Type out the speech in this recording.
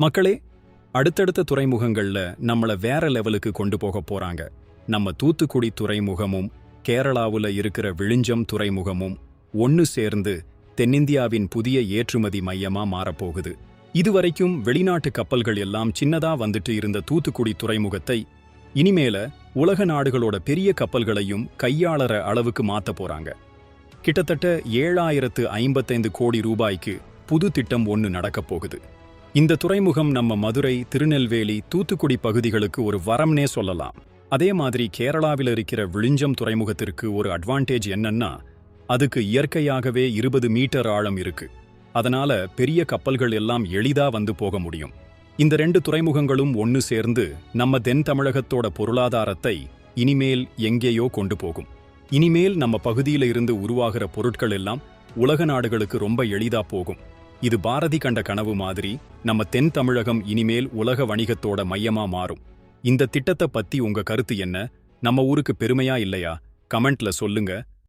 மக்களே அடுத்தடுத்த துறைமுகங்கள்ல நம்மள வேற லெவலுக்கு கொண்டு போக போறாங்க. நம்ம தூத்துக்குடி துறைமுகமும் கேரளாவுல இருக்கிற விழிஞ்சம் துறைமுகமும் ஒன்னு சேர்ந்து தென்னிந்தியாவின் புதிய ஏற்றுமதி மையமா மாறப்போகுது இதுவரைக்கும் வெளிநாட்டு கப்பல்கள் எல்லாம் சின்னதா வந்துட்டு இருந்த தூத்துக்குடி துறைமுகத்தை இனிமேல உலக நாடுகளோட பெரிய கப்பல்களையும் கையாளற அளவுக்கு மாத்த போறாங்க. கிட்டத்தட்ட ஏழாயிரத்து ஐம்பத்தைந்து கோடி ரூபாய்க்கு புது திட்டம் ஒன்னு நடக்கப் போகுது. இந்த துறைமுகம் நம்ம மதுரை திருநெல்வேலி தூத்துக்குடி பகுதிகளுக்கு ஒரு வரம்னே சொல்லலாம். அதே மாதிரி கேரளாவில் இருக்கிற விழிஞ்சம் துறைமுகத்திற்கு ஒரு அட்வான்டேஜ் என்னன்னா அதுக்கு இயற்கையாகவே இருபது மீட்டர் ஆழம் இருக்கு. அதனால பெரிய கப்பல்கள் எல்லாம் எளிதா வந்து போக முடியும். இந்த ரெண்டு துறைமுகங்களும் ஒன்னு சேர்ந்து நம்ம தென் தமிழகத்தோட பொருளாதாரத்தை இனிமேல் எங்கேயோ கொண்டு போகும். இனிமேல் நம்ம பகுதியில இருந்து உருவாகிற பொருட்கள் எல்லாம் உலக நாடுகளுக்கு ரொம்ப எளிதா போகும். இது பாரதி கண்ட கனவு மாதிரி நம்ம தென் தமிழகம் இனிமேல் உலக வணிகத்தோட மையமா மாறும். இந்த திட்டத்தை பத்தி உங்க கருத்து என்ன? நம்ம ஊருக்கு பெருமையா இல்லையா? கமெண்ட்ல சொல்லுங்க.